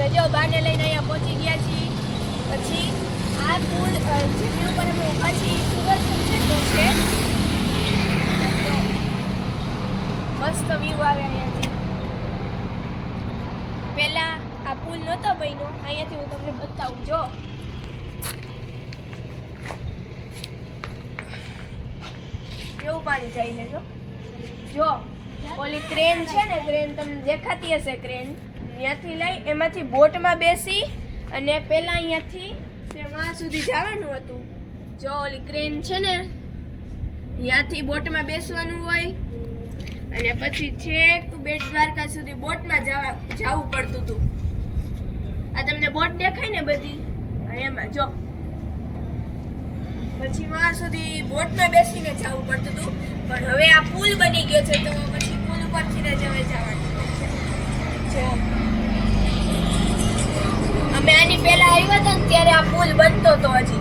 અમે જો બાને લઈને અહીંયા પહોંચી ગયા છીએ. પછી આ પુલ જેની ઉપર અમે ઊભા છીએ સુદર્શન સેતુ છે મસ્ત વ્યૂ આવે અહીંયાથી. પહેલાં આ પુલ નહોતો બન્યો, અહીંયાથી હું તમને બતાવું, જો. કેવું પાણી જાય છે, જો? ઓલી ક્રેન છે ને ક્રેન તમને દેખાતી હશે ક્રેન ત્યાંથી લઈ, એમાંથી બોટમાં બેસી અને પહેલાં અહીંયાથી ત્યાં સુધી જવાનું હતું. જો ઓલી ક્રેન છે ને ત્યાંથી બોટમાં બેસવાનું હોય અને પછી છેક બેટ દ્વારકા સુધી બોટમાં જવા, જવું પડતું હતું. આ તમને બોટ દેખાય ને બધી? એમાં, જો. પછી માં સુધી બોટમાં બેસીને જવું પડતું હતું. પણ હવે આ પુલ બની ગયો છે, તો પછી પુલ ઉપરથી ને જવે જવાનું. જો. અમે આની પહેલા આવ્યા હતા ને ત્યારે આ પુલ બનતો હતો હજી.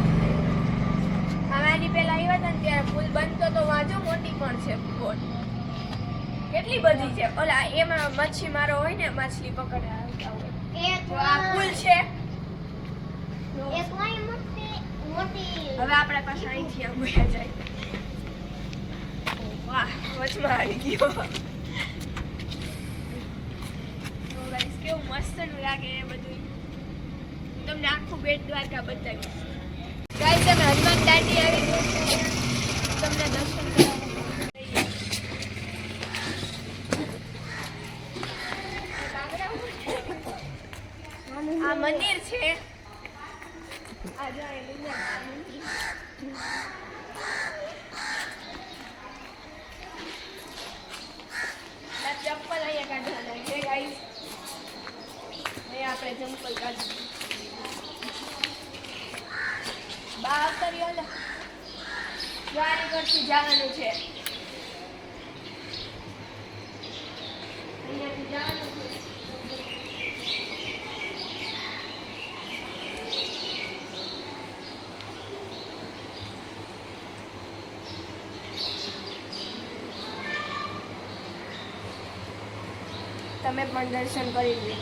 અમે આની પહેલા આવ્યા હતા ને ત્યારે પુલ બનતો તો વાંચો મોટી પણ છે બોટ. કેટલી બધી છે? ઓલા એમાં મચ્છી મારો હોય ને માછલી પકડવા આવતા હોય. આ પુલ છે. હવે આપણે પાસે અહીંથી અંબુયા જાય. વાહ વચમાં આવી ગયો. કેવું મસ્ત લાગે બધું તમને આખું બેટ દ્વારકા બતાવીશ. ગાઈસ તમે હનુમાન દાંડી આવી ગયો તમને દર્શન આ મંદિર છે. આ જો એ આ ચપ્પલ અહીંયા કાઢવાના છે, ગાઈસ. અહીંયા આપણે ચંપલ કાઢી બહાર કરી ને ગાડી જવાનું છે. અહીંયાથી જવાનું તમે પણ દર્શન કરી લો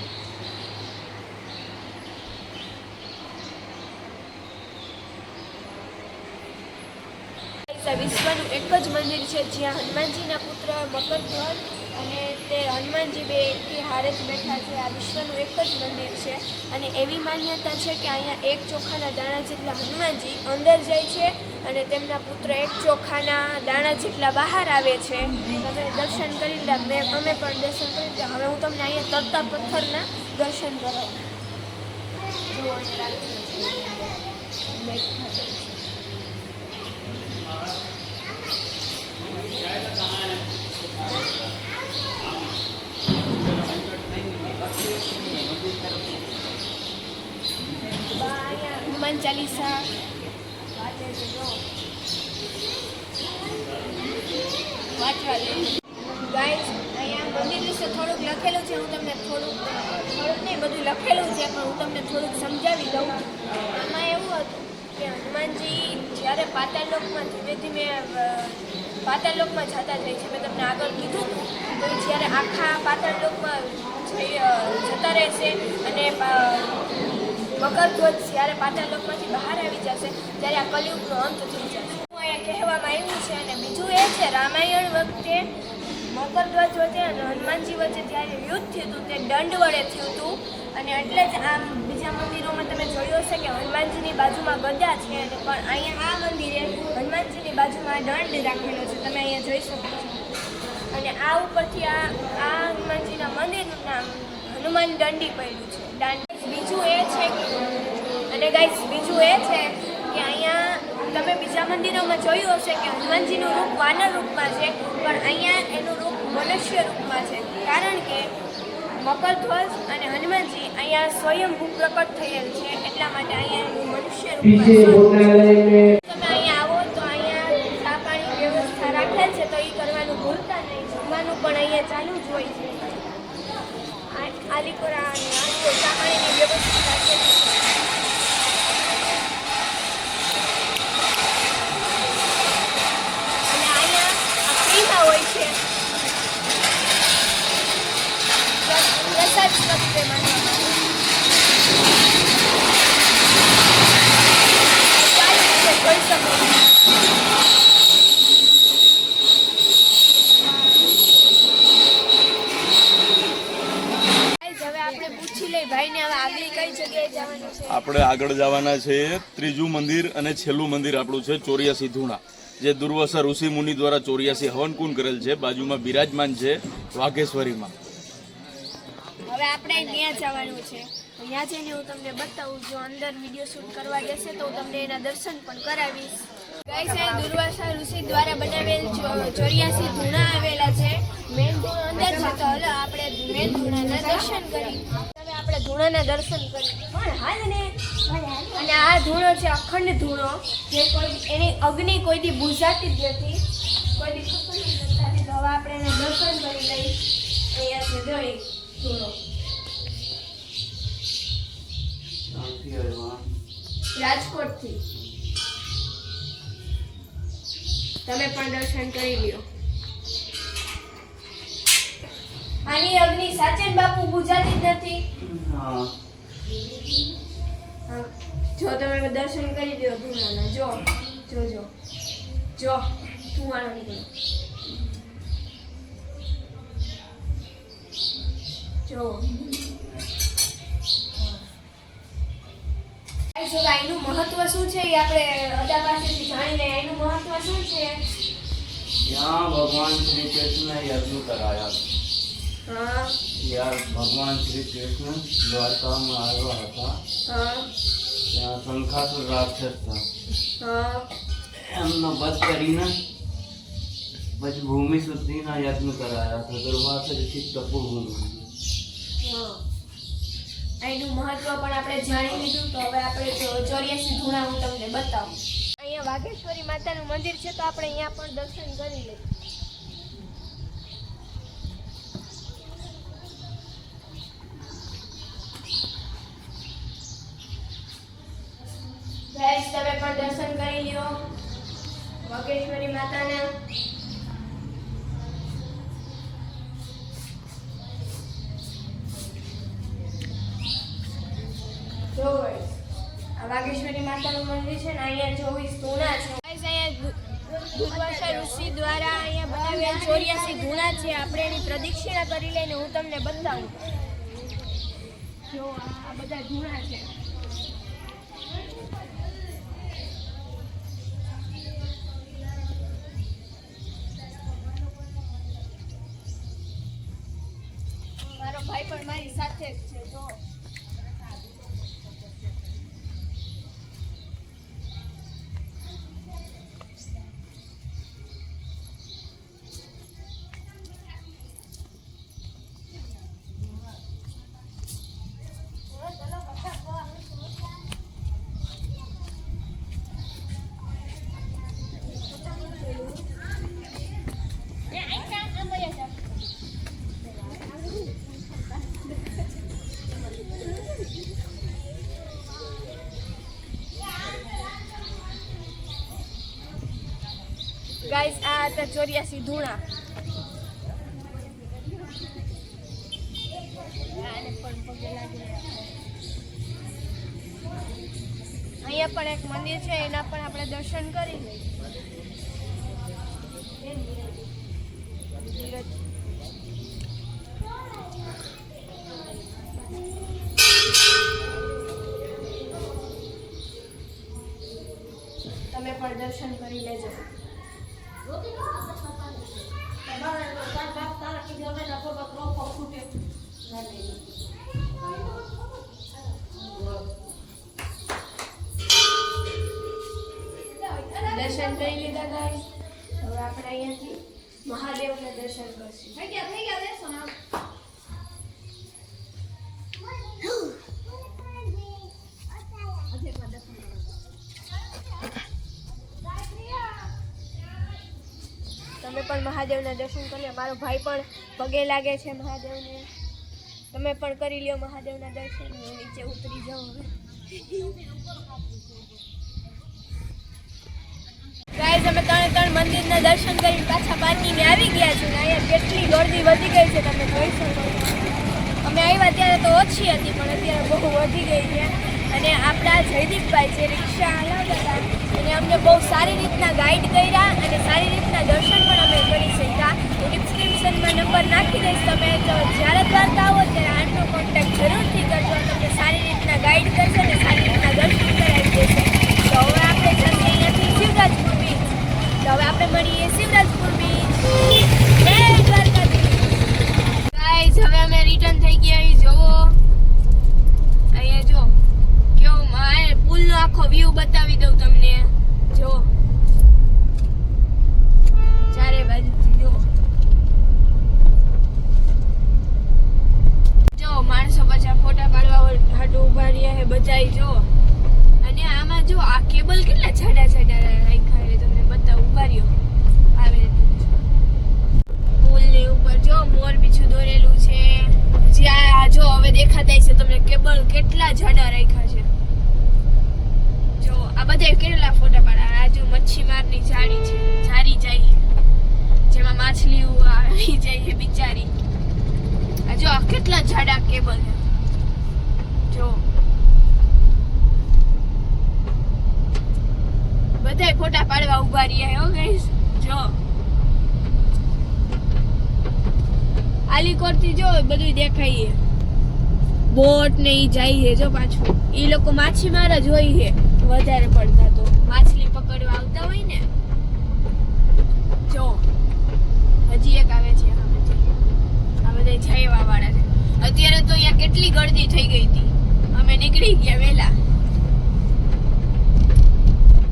વિશ્વનું એક જ મંદિર છે જ્યાં હનુમાનજીના પુત્ર મકરધ્વજ અને તે હનુમાનજી બે એકથી હારે જ બેઠા છે. આ વિશ્વનું એક જ મંદિર છે અને એવી માન્યતા છે કે અહીંયા એક ચોખાના દાણા જેટલા હનુમાનજી અંદર જાય છે અને તેમના પુત્ર એક ચોખાના દાણા જેટલા બહાર આવે છે. તમે દર્શન કરી લે મેં, અમે પણ દર્શન કરી લીધા હવે હું તમને અહીંયા તરતા પથ્થરના દર્શન કરાવું જુઓ અહીંયા રાખેલું છે. બા અહીંયા હનુમાન ચાલીસા. વાંચવા દે. અહીંયા મંદિર વિશે થોડુંક લખેલું છે, હું તમને થોડુંક થોડુંક બધું લખેલું છે, પણ હું તમને થોડુંક સમજાવી દઉં. આમાં એવું હતું કે હનુમાનજી જ્યારે પાતાળલોકમાં ધીમે ધીમે અ, પાતાળલોકમાં જતા જાય છે. મેં તમને આગળ કીધું તો જ્યારે આખા પાતાળલોકમાં લોકમાં જતા રહેશે અને મકરધ્વજ જ્યારે પાતાળલોકમાંથી બહાર આવી જશે ત્યારે આ કલયુગનો અંત થઈ જશે. હું અહીંયા કહેવામાં આવ્યું છે અને બીજું એ છે રામાયણ વખતે મકરધ્વજ વચ્ચે અને હનુમાનજી વચ્ચે જ્યારે યુદ્ધ થયું હતું તે દંડ વડે થયું હતું. અને એટલે જ આમ બીજા મંદિરોમાં તમે જોયું હશે કે હનુમાનજીની બાજુમાં ગદા છે પણ અહીંયા આ મંદિરે હનુમાનજીની બાજુમાં દંડ રાખેલો છે. તમે અહીંયા જોઈ શકો છો. અને આ ઉપરથી આ આ હનુમાનજીના મંદિરનું નામ હનુમાન દંડી પડ્યું છે. દાંડી. બીજું એ છે કે, અને ગાઈસ બીજું એ છે કે અહીંયા તમે બીજા મંદિરોમાં જોયું હશે કે હનુમાનજીનું રૂપ વાનર રૂપમાં છે, પણ અહીંયા એનું રૂપ મનુષ્ય રૂપમાં છે. કારણ કે મકરધ્વજ અને હનુમાનજી અહીંયા સ્વયંભૂ પ્રકટ થયેલ છે એટલા માટે અહીંયા મનુષ્ય રૂપમાં તમે અહીંયા આવો તો અહીંયા ચા પાણી વ્યવસ્થા રાખેલ છે તો એ કરવાનું ભૂલતા નહીં. જમવાનું પણ અહીંયા ચાલુ જ હોય છે. આલીપુરા અને ચા પાણીની વ્યવસ્થા રાખેલ આપણે આગળ જવાના છે ત્રીજું મંદિર અને છેલ્લું મંદિર આપણું છે ચોર્યાસી ધૂણા. જે દુર્વાસા ઋષિ મુનિ દ્વારા ચોર્યાસી હવનકુંડ કરેલ છે. બાજુમાં બિરાજમાન છે વાઘેશ્વરીમાં. હવે આપણે ત્યાં જવાનું છે. ત્યાં જઈને હું તમને બતાવું, જો અંદર વીડિયો શૂટ કરવા જશે તો હું તમને એના દર્શન પણ કરાવીશ. ગાઈસ અહીં દુર્વાસા ઋષિ દ્વારા બનાવેલ ચોર્યાસી ધૂણા આવેલા છે. મેન ધૂણ અંદર છે તો હલો આપણે મેન ધૂણાના દર્શન કરી. હવે આપણે ધૂણાના દર્શન કરી. પણ અને આ ધૂણો છે અખંડ ધૂણો. જે કોઈ, એની અગ્નિ કોઈથી બુઝાતી જ નથી. કોઈ દી હવે આપણે એને દર્શન કરી લઈ અહીંયા છે જો એ ધૂણો રાજકોટથી. તમે પણ દર્શન કરી લ્યો. આની અગ્નિ સાચન બાપુ ગુજરાતી જ નથી. જો તમે દર્શન કરી દો ધૂણાના જો જો જો. જો ધુમાડો નીકળ્યો જો. એનું મહત્વ શું છે એ આપણે હતા. ત્યાં એમનો વધ કરીને પછી ભૂમિ સુધીના યજ્ઞ કરાયા હતા. દુર્વાસથી તપોભૂમિ એનું મહત્વ પણ આપણે જાણી લીધું, તો હવે આપણે ચોર્યાસી ધૂણા હું તમને બતાવું. અહીંયા વાઘેશ્વરી માતાનું મંદિર છે, તો આપણે અહીંયા પણ દર્શન કરી લઈએ. ગાઈસ તમે પણ દર્શન કરી લ્યો. વાઘેશ્વરી માતાના. ધૂણા છે, આપણે એની પ્રદક્ષિણા કરી લઈને હું તમને બતાવું. જો આ બધા ધૂણા છે. મારો ભાઈ પણ મારી સાથે જ છે. ગાઈસ આ હતા ચોર્યાસી ધૂણા. અહીંયા પણ એક મંદિર છે, એના પણ આપણે દર્શન કરી તમે પણ દર્શન કરી લેજો. Looking for પણ મહાદેવના દર્શન કરી મારો ભાઈ પણ પગે લાગે છે મહાદેવને. તમે પણ કરી લ્યો મહાદેવના દર્શન. નીચે ઉતરી જાઉં હવે. અમે ત્રણે ત્રણ મંદિરના દર્શન કરી પાછા પાર્કિંગે આવી ગયા છે ને અહીંયા કેટલી ગરદી વધી ગઈ છે તમે જોઈ શકો અમે આવ્યા ત્યારે તો ઓછી હતી, પણ અત્યારે બહુ વધી ગઈ છે. અને આપણા જયદીપભાઈ જે રિક્ષા હલાવતા હતા, એને અમને બહુ સારી રીતના ગાઈડ કર્યા અને સારી રીતના દર્શન પણ અમે કરી શક્યા. ડિસ્ક્રિપ્શનમાં નંબર નાખી દઈશ તમે, તો જ્યારે દ્વારકા આવો ત્યારે આનો કોન્ટેક્ટ જરૂરથી કરજો. તમને સારી રીતના ગાઈડ કરશે અને સારી રીતના દર્શન કરાવી દેશે. તો હવે આપણે જશે અહીંયાથી શિવરાજપુર બીચ તો હવે આપણે મળીએ શિવરાજપુર બીચ જય દ્વારકા હવે અમે રિટર્ન થઈ ગયા અહીં જોવો અહીંયા જો વ્યૂ બતાવી દઉં તમને. જો. ચારે બાજુથી જો. જો, માણસો પાછા ફોટા પાડવા હાટુ ઊભા રહ્યા હે બધાય, જો. અને આમાં જો, આ કેબલ કેટલા છાડા છાડા રાખ્યા છે તમને બતાવ, ઊભા રહ્યો. આવે પુલની ઉપર જો, મોર પીછું દોરેલું છે. જ્યાં જો, હવે દેખાતા છે તમને, કેબલ કેટલા જાડા રાખ્યા છે જો આ બધા કેટલા ફોટા પાડ્યા આજુ મચ્છીમારની જાળી છે જારી જાય. જેમાં માછલીઓ આવી જાય બિચારી. આ જો કેટલા જાડા કેબલ જો. બધાય ફોટા પાડવા ઊભા રહ્યા હો ગાઈસ જો. આલીકોટથી જો બધું દેખાય બોટ ને ઈ જાય છે જો પાછું. ઈ લોકો માછીમાર જ હોય છે. વધારે પડતા તો માછલી પકડવા આવતા હોય ને, જો, હજી એક આવે છે આ બધા. જયવા વાળા છે. અત્યારે તો અહીંયા કેટલી ગળદી થઈ ગઈ હતી. અમે નીકળી ગયા વહેલા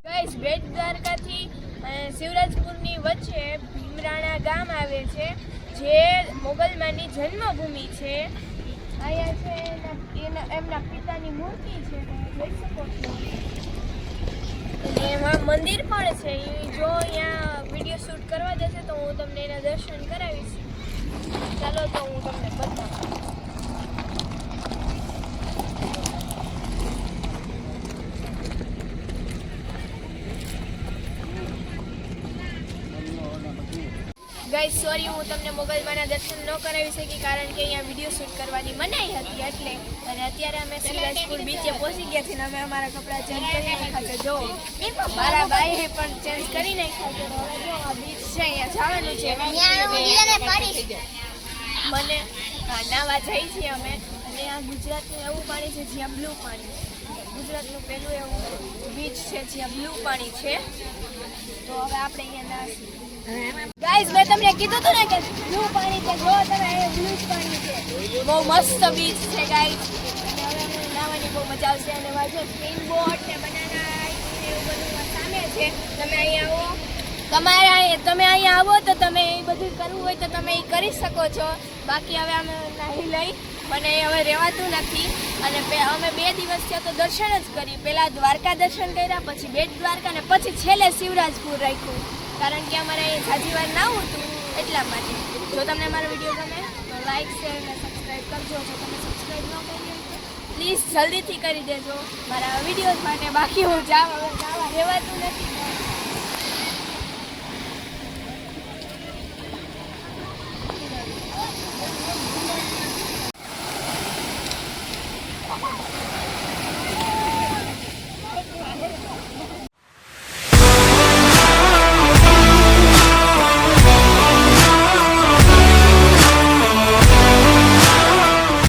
ગાઈસ બેટ દ્વારકાથી શિવરાજપુરની વચ્ચે ભીમરાણા ગામ આવે છે, જે મોગલમાની જન્મભૂમિ છે. અહીંયા છે એના એમના પિતાની મૂર્તિ છે જોઈ શકો એમાં મંદિર પણ છે. જો અહીંયા વીડિયો શૂટ કરવા જશે તો હું તમને એના દર્શન કરાવીશ ચાલો તો હું તમને બતાવું ગાઈસ સોરી હું તમને મોગલમાના દર્શન ન કરાવી શકી કારણ કે અહીંયા વીડિયો શૂટ કરવાની મનાઈ હતી એટલે. અને અત્યારે અમે શિવરાજપુર બીચે પહોંચી ગયા છીએ અને અમે અમારા કપડાં ચેન્જ કરી નાખ્યા છે. જો મારા ભાઈએ પણ ચેન્જ કરી નાખ્યા છે. હવે જો આ બીચ છે અહીંયા જવાનું છે. મને નાવા જઈ છીએ અમે. અને આ ગુજરાતનું એવું પાણી છે જ્યાં બ્લુ પાણી છે. ગુજરાતનું પહેલું એવું બીચ છે જ્યાં બ્લુ પાણી છે. તો હવે આપણે અહીંયા નાશું ગાઈઝ મેં તમને કીધું હતું ને કે બ્લુ પાણી છે, જો તમે એ બ્લુ પાણી છે. બહુ મસ્ત બીચ છે ગાઈસ અને નાહવાની બહુ મજા આવશે. અને વાજો સ્પીન બોટ ને બનાના એવું બધું સામે છે. તમે અહીંયા આવો. તમારે તમે અહીંયા આવો તો તમે એ બધું કરવું હોય તો તમે એ કરી શકો છો. બાકી હવે અમે નાહી લઈ. મને હવે રહેવાતું નથી. અને અમે બે દિવસ ત્યાં તો દર્શન જ કરી પહેલાં દ્વારકા દર્શન કર્યા, પછી બેટ દ્વારકા ને પછી છેલ્લે શિવરાજપુર રાખ્યું. કારણ કે અમારે સાચી જાજીવાર ના હોતું એટલા માટે. જો તમને મારો વીડિયો ગમે, તો લાઇક શેર અને સબસ્ક્રાઈબ કરજો. જો તમે સબસ્ક્રાઈબ ન કરી પ્લીઝ જલ્દીથી કરી દેજો. મારા વિડીયોઝ માટે બાકી હું જાવા જાવા રહેવાતું નથી.